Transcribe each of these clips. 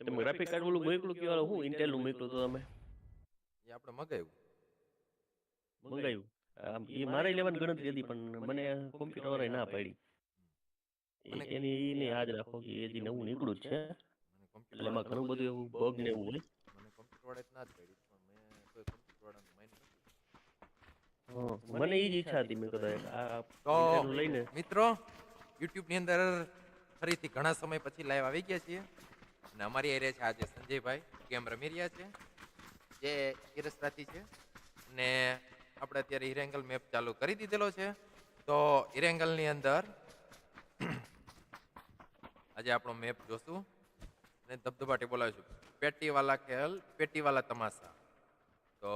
તમે graphic card ઓલું મોકલું કે હું ઇન્ટેલનું મોકલું તો તમે એ આપણે મગાવ્યું. મંગાવ્યું. આમ એ મારે લેવાની ગણતરી હતી પણ મને કોમ્પ્યુટર વાળાએ ના પાડી. એની ઈ યાદ રાખો કે એ જે નવું નીકળ્યું જ છે એટલે એમાં ઘણું બધું એવું બગ ને એવું હોય. મને કોમ્પ્યુટર વાળાએ ના જ પાડી પણ મેં કોઈ કોમ્પ્યુટર વાળાનું માઇન્ડ મને એ જ ઈચ્છા હતી મેં કદાચ આ તો લઈને. મિત્રો યુટ્યુબની અંદર ફરીથી ઘણા સમય પછી લાઈવ આવી ગયા છીએ. અને અમારી એરિયા છે આજે સંજયભાઈ. ગેમ રમી રહ્યા છે? જે ઇરસરાથી છે. ને આપણે અત્યારે હિરેંગલ મેપ ચાલુ કરી દીધેલો છે. તો હિરેંગલની અંદર આજે આપણો મેપ જોશું. અને ધબધબાટી બોલાવીશું. પેટીવાલા ખેલ પેટીવાલા તમાશા. તો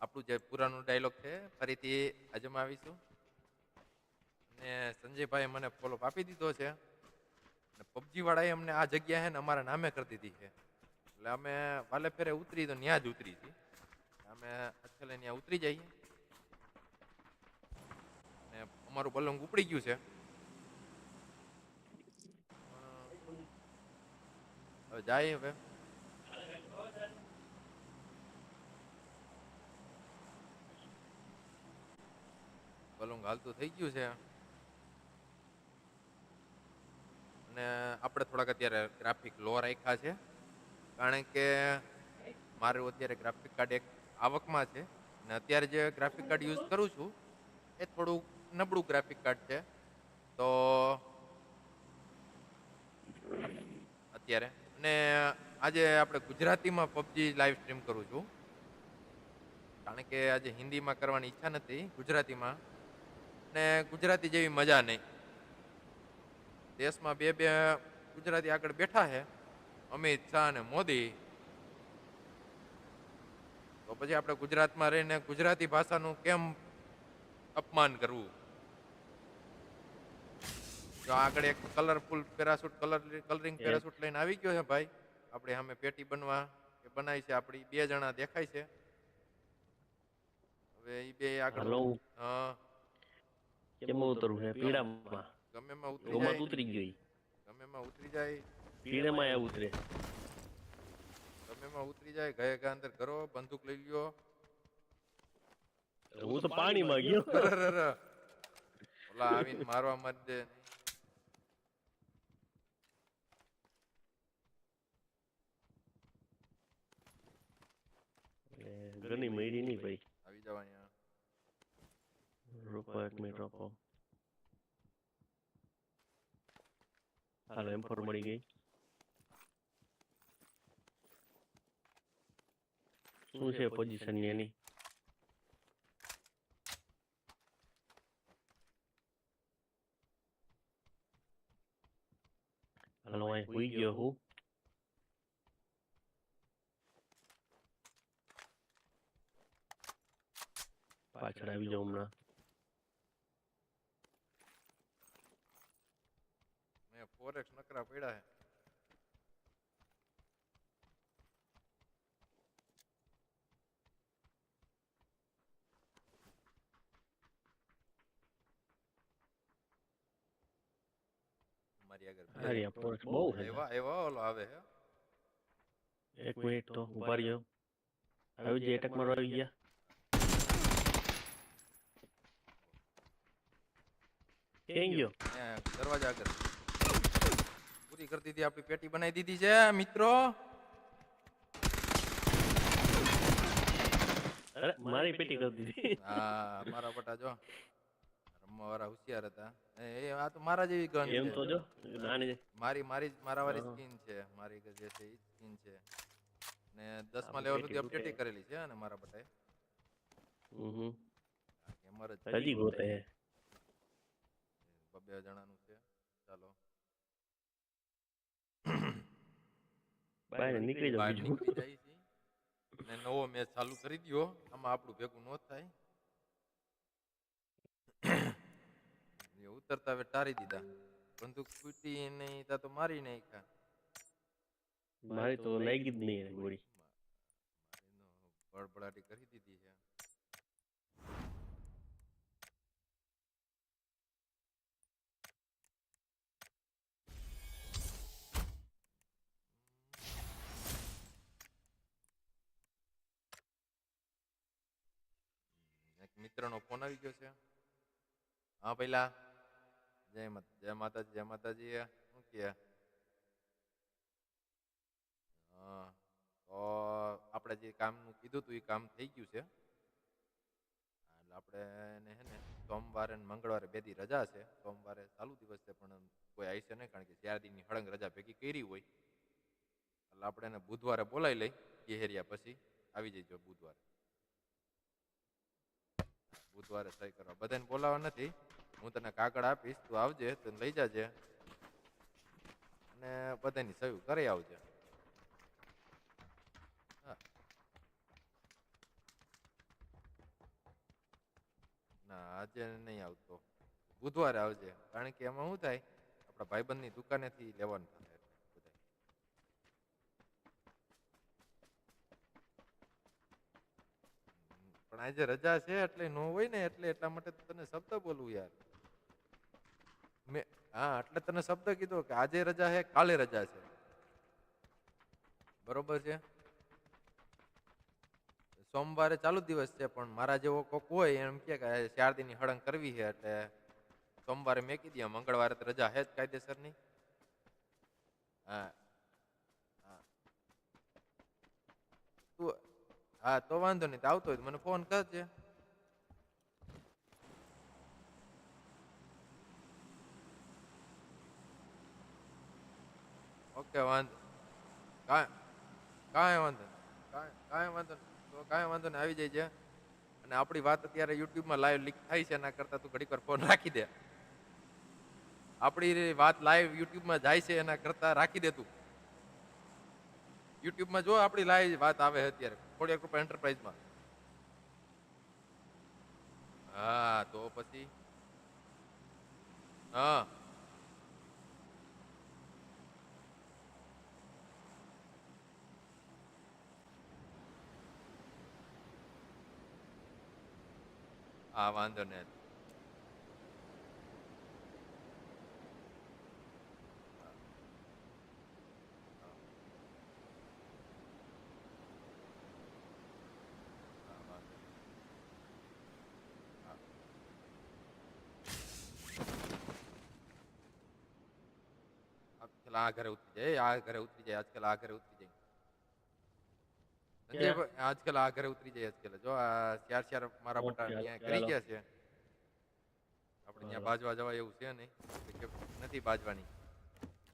આપણું જે પુરાનું ડાયલોગ છે ફરીથી અજમાવીશું અને સંજયભાઈ મને ફોલો આપી દીધો છે. પબજી વાળાએ અમને આ જગ્યા છે ને અમારા નામે કરી દીધી છે. એટલે અમે વાલે ફેરે ઉતરી તો ત્યાં જ ઉતરી હતી. અમે છેલ્લે ત્યાં ઉતરી જઈએ. અને અમારું પલંગ ઉપડી ગયું છે. હવે જાય હવે. પલંગ હાલતું થઈ ગયું છે. અને આપણે થોડાક અત્યારે ગ્રાફિક લો રાખ્યા છે. કારણ કે મારું અત્યારે ગ્રાફિક કાર્ડ એક આવકમાં છે અને અત્યારે જે ગ્રાફિક કાર્ડ યુઝ કરું છું, એ થોડું નબળું ગ્રાફિક કાર્ડ છે. તો અત્યારે અને આજે આપણે ગુજરાતીમાં પબજી લાઈવ સ્ટ્રીમ કરું છું. કારણ કે આજે હિન્દીમાં કરવાની ઈચ્છા નથી ગુજરાતીમાં. ને ગુજરાતી જેવી મજા નહીં. દેશમાં બે બે ગુજરાતી આગળ બેઠા છે અમિત શાહ અને મોદી. તો પછી આપણે ગુજરાતમાં રહીને ગુજરાતી ભાષાનું કેમ અપમાન કરવું? જો આગળ એક colourful parachute colour colouring parachute લઈને આવી ગયો છે ભાઈ આપણે સામે પેટી બનવા કે બનાવી છે આપણી બે જણા દેખાય છે. હવે એ બે આગળ હા. કેમ ઉતરવું છે? પીડામાં? ગમે એમાં ઉતરી જાય. ગમે ઉતરી ગઈ. ગમે એમાં ઉતરી જાય પીણે માં ઉતરે. ગમે એમાં ઉતરી જાય ગયા ગયા અંદર કરો બંદૂક લઈ લ્યો. હું તો પાણી માં ગયો. ઓલા આવીને મારવા મત દે. ઘણી મળી નહીં ભાઈ. આવી જાવ અહીંયા. રોકો એક મિનિટ રોકો હાલો એમ ફોર મળી ગઈ શું છે પોઝિશન એની હાલો અહીં હુઈ ગયો હું પાછળ આવી જાઉં હમણાં મેં ફોરેક્સ નકરા પડ્યા હે. મારી આગળ બહુ એવા એવા ઓલો આવે હે. એક મિનિટ તો ઊભા રહ્યો. આવી જે એટેક ગયા. કેમ ગયો દરવાજા આગળ. પૂરી કરી દીધી આપણી પેટી બનાવી દીધી છે. મિત્રો. મારી પેટી કરી દીધી. હા મારા બટા જો. રમવાવાળા હોશિયાર હતા. એ આ તો મારા જેવી ગન એમ તો જો નાની મારી મારી મારા વાળી સ્કિન છે. મારી જે છે એ સ્કિન છે. ને દસમા માં લેવલ સુધી અપડેટ કરેલી છે અને મારા બટાએ. હમ ગેમર જ હજી ગોતે. બબે જણાનું છે. ચાલો. બહાર નીકળી જાવ બીજું નીકળી જાય છે. ને નવો મેચ ચાલુ કરી દયો. આમાં આપણું ભેગું ન થાય. એ ઉતરતા હવે ટારી દીધા. બંદૂક ફૂટી નહીં તા તો મારી નાખ્યા. મારી તો લાગી જ નહીં ગોળી. બળબડાટી કરી દીધી છે. મિત્રનો ફોન આવી ગયો છે. હા, પહેલા. જય માતા, જય માતાજી જય માતાજી શું કે? હા, તો આપણે જે કામનું કીધું હતું એ કામ થઈ ગયું છે. એટલે આપણે એને હે ને, સોમવારે ને મંગળવારે બે દી રજા છે. સોમવારે ચાલુ દિવસ છે, પણ કોઈ આવશે નહીં, કારણ કે ચાર દિનની હળંગ રજા ભેગી કરી હોય. એટલે આપણે એને બુધવારે બોલાવી લઈ કેહરિયા પછી આવી જઈજો બુધવારે. બુધવારે સહી કરવા. બધાને બોલાવા નથી. હું તને કાગળ આપીશ. તું આવજે, તું લઈ જાજે. અને બધાની સહી કરી આવજે. ના, આજે નહીં આવતો. બુધવારે આવજે. કારણ કે એમાં શું થાય? આપણા ભાઈબંધની દુકાનેથી લેવાનું થાય. પણ આજે રજા છે એટલે નો હોય ને એટલે એટલા માટે તને શબ્દ બોલવું યાર. મેં, હા, એટલે તને શબ્દ કીધો કે આજે રજા છે, કાલે રજા છે. બરોબર છે? સોમવારે ચાલુ દિવસ છે, પણ મારા જેવો કોક હોય એમ કે ચાર દિનની હળંગ કરવી છે, એટલે સોમવારે મેં કીધી મંગળવારે રજા છે જ કાયદેસરની. હા હા તું હા, તો વાંધો નહીં, તો આવતો હોય મને ફોન કરજે. ઓકે, વાંધો કાંઈ કાંઈ વાંધો કાંઈ કાંઈ વાંધો નહીં. તો કાંઈ વાંધો નહીં, આવી જાય અને આપણી વાત અત્યારે યુટ્યુબમાં લાઈવ લીક થાય છે, એના કરતાં તું ઘડીક વાર ફોન રાખી દે. આપણી વાત લાઈવ યુટ્યુબમાં જાય છે, એના કરતાં રાખી દે તું. યુટ્યુબમાં જો આપણી લાઈવ વાત આવે અત્યારે એક કૃપા એન્ટરપ્રાઇઝમાં હા, તો પછી? હા. હા, વાંધો નહીં. આજકાલ આ ઘરે ઉતરી જાય આ ઘરે ઉતરી જાય આજકાલ આ ઘરે ઉતરી જાય સંજયભાઈ, આજકાલ આ ઘરે ઉતરી જાય આજકાલ જો આ ચાર ચાર મારા ઓકે, મોટા ત્યાં ચાલો. કરી ગયા છે આપણે ત્યાં બાજવા જવાય એવું છે નહીં એટલે કે નથી બાજવાની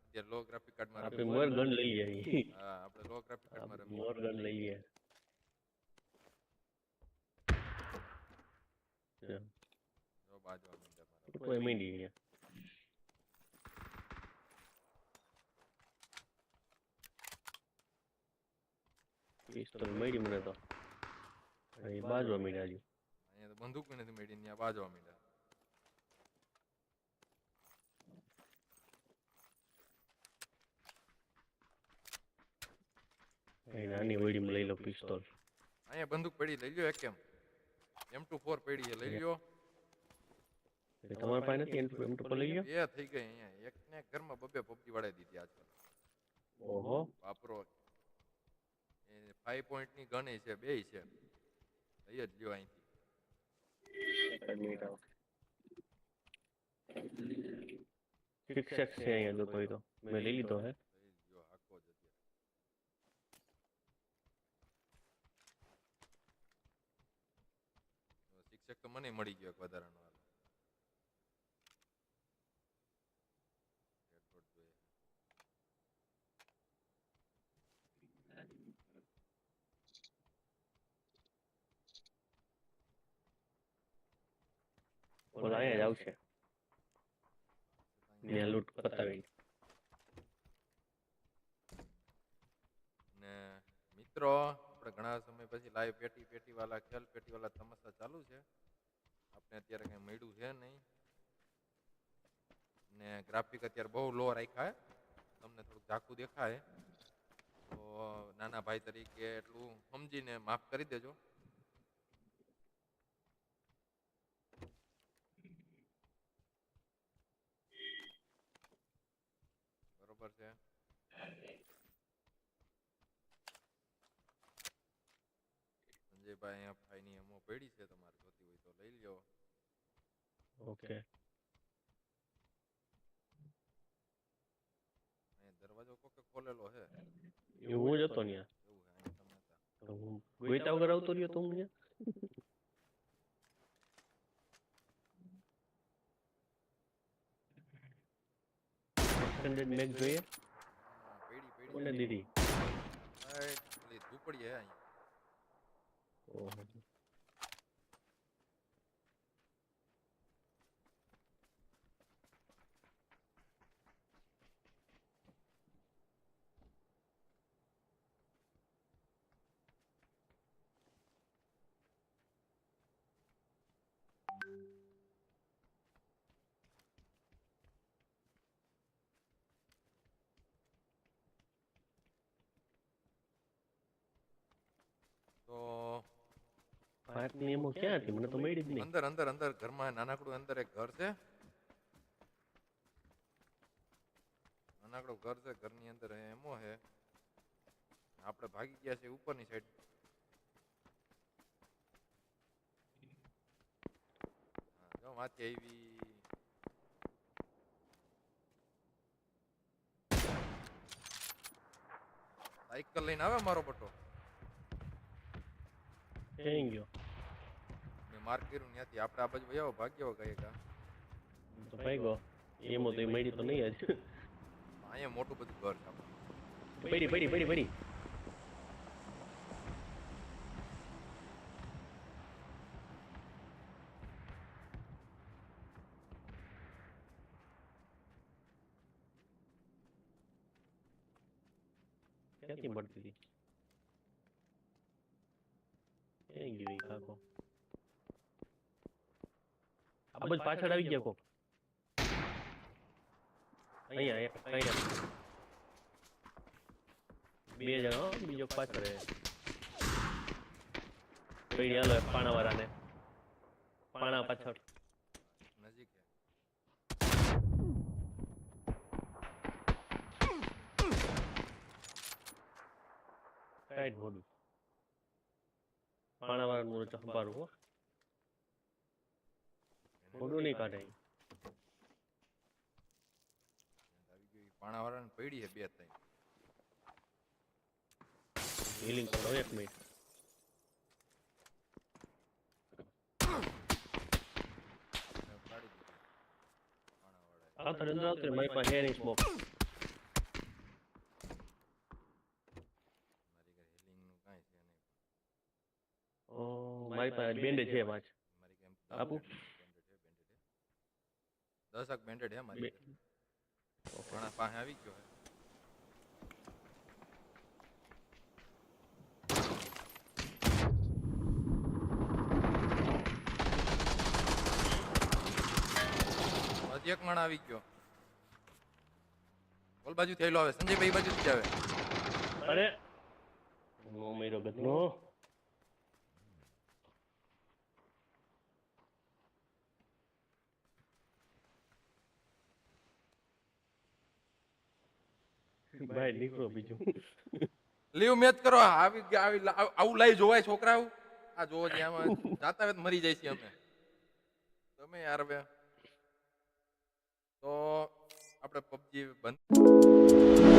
અત્યારે લો ગ્રાફિક કાર્ડમાં આપણે મોર ગન લઈ લઈએ હા આપણે લો ગ્રાફિક કાર્ડમાં આપણે રમીએ મોર ગન લઈ લઈએ જો બાજવા માંડ્યા મારા કોઈ મીંડી ગયા પિસ્તોલ મળી મને તો એ બાજવા મીંડ્યા હજી અહીંયા તો બંદૂક નથી મળી ત્યાં બાજવા માંડ્યા અહીં નાની વડીમાં લઈ લો પિસ્તોલ અહીંયા બંદૂક પડી લઈ લ્યો એક કેમ એમ ટુ ફોર પડી છે લઈ લ્યો તમારી પાસે નથી એમ એમ પર લઈ લ્યો એ થઈ ગઈ અહીંયા એક ને ઘરમાં બબે પબજી વડાઈ દીધી આજકાલ ઓહો વાપરો એ ફાઈવ પોઈન્ટની ગણી છે બે છે. લઈ જ લ્યો અહીંથી. શિક્ષક છે અહીંયા જો કોઈ તો. મેં લઈ લીધો હે. શિક્ષક તો મને મળી ગયો એક વધારાનો હાલ Red dot જોઈએ. અહીંયા જ આવશે. ત્યાં લૂંટ પતાવી. ને મિત્રો આપણે ઘણા સમય પછી લાઈવ પેટી પેટી વાળા ખેલ પેટી વાળા તમસા ચાલુ છે. આપણે અત્યારે કઈ મળ્યું છે નહીં. ને ગ્રાફિક અત્યારે બહુ લો રાખ્યા તમને થોડુંક ઝાકું દેખાય. તો નાના ભાઈ તરીકે એટલું સમજીને માફ કરી દેજો. બરોબર છે સંજય સંજયભાઈ અહીંયા ફાઈની એમો પડી છે તમારે જોતી હોય તો લઈ લ્યો. ઓકે. અહીંયા દરવાજો કોકે ખોલેલો છે? એ હું જ હતો ત્યાં એવું છે અહીંયા તમે હતા તો હું ગોઈતા વગર આવતો રહ્યો તો હું ત્યાં Extended મેગ જોઈએ. હા, પડી પડી. કોને દીધી? રાઈટ પેલી ઝૂંપડી છે અહીંયા ઓહો. તો પાકની એમો ક્યાં હતી મને તો મળી જ નહીં. અંદર અંદર અંદર ઘરમાં નાનકડું અંદર એક ઘર છે. નાનકડું ઘર છે ઘરની અંદર એમો છે. આપણે ભાગી ગયા છે ઉપરની સાઈડ જો માથે આવી. સાયકલ લઈને આવે મારો બટો? થેન્ક મેં માર્ક કર્યું ત્યાંથી આપણે આ બાજુ વયા ભાગ્યો કઈ કા તો ભાગ્યો. એમો તો મળી તો નહીં આજ. અહીંયા મોટું બધું ઘર છે આપણું. પડી પડી પડી પડી. ક્યાંથી મળતી? હતી ક્યાં ગયો કાકો બધું પાછળ આવી ગયા કોક. અહીંયા એક અહીંયા. બે જણા હો, બીજો પાછળ હે. પૈડી હાલો પાણા વાળાને પાણા પાછળ. નજીક સાઈડ મોડું. પાણા વાળાનું ચંપારું હો નહીં કાઢે પાણાવાળાને પડી છે બે ત્રણ હીલિંગ કરો એક મિનિટ. આવતા અંદર આવતો મારી પાસે હે નહીં સ્મોક મારી ઘરે હિલિંગનું કાંઈ છે નહીં ઓ મારી પાસે બેન્ડેજ છે પાંચ મારી કેમ આપું? બેન્ડેડ એક બેન્ડેડ છે મારી બે- પાસે આવી ગયો એક માણ આવી ગયો. ઓલ બાજુ થયેલો આવે. સંજયભાઈ બાજુ જ આવે. અરે. નો મેરો ગધનો ભાઈ નીકળો બીજું. લીવ મેચ કરો આવી આવું- આવું લાઈ જોવાય છોકરાઓ? આ જોવો છે આમાં જાતા વેત મરી જાય છે અમે. તમે યાર બે તો આપણે પબજી બંધ